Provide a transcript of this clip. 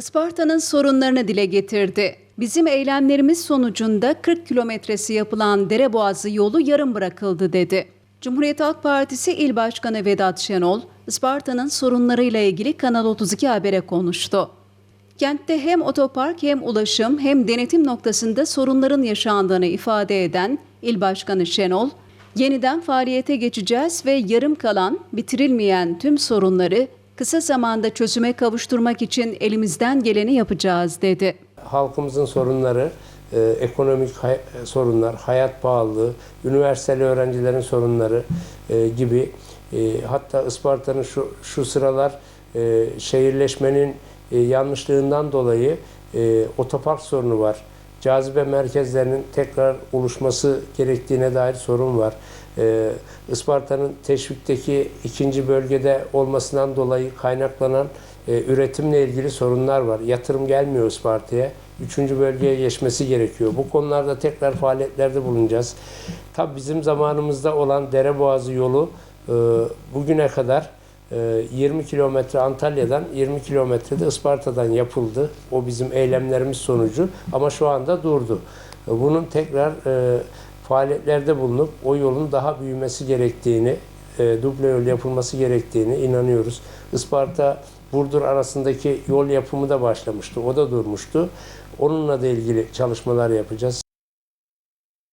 Isparta'nın sorunlarını dile getirdi. Bizim eylemlerimiz sonucunda 40 kilometresi yapılan Dereboğazı yolu yarım bırakıldı dedi. Cumhuriyet Halk Partisi İl Başkanı Vedat Şenol, Isparta'nın sorunlarıyla ilgili Kanal 32 Haber'e konuştu. Kentte hem otopark hem ulaşım hem denetim noktasında sorunların yaşandığını ifade eden İl Başkanı Şenol, yeniden faaliyete geçeceğiz ve yarım kalan, bitirilmeyen tüm sorunları kısa zamanda çözüme kavuşturmak için elimizden geleni yapacağız dedi. halkımızın sorunları, e, ekonomik sorunlar, hayat pahalılığı, üniversiteli öğrencilerin sorunları e, gibi e, hatta Isparta'nın şu, şu sıralar şehirleşmenin yanlışlığından dolayı otopark sorunu var. Cazibe merkezlerinin tekrar oluşması gerektiğine dair sorun var. E, Isparta'nın teşvikteki ikinci bölgede olmasından dolayı kaynaklanan e, üretimle ilgili sorunlar var. Yatırım gelmiyor Isparta'ya. Üçüncü bölgeye geçmesi gerekiyor. Bu konularda tekrar faaliyetlerde bulunacağız. Tabii bizim zamanımızda olan Dereboğazı yolu e, bugüne kadar 20 kilometre Antalya'dan 20 kilometre de Isparta'dan yapıldı. O bizim eylemlerimiz sonucu ama şu anda durdu. Bunun tekrar e, faaliyetlerde bulunup o yolun daha büyümesi gerektiğini, e, duble yol yapılması gerektiğini inanıyoruz. Isparta Burdur arasındaki yol yapımı da başlamıştı. O da durmuştu. Onunla da ilgili çalışmalar yapacağız.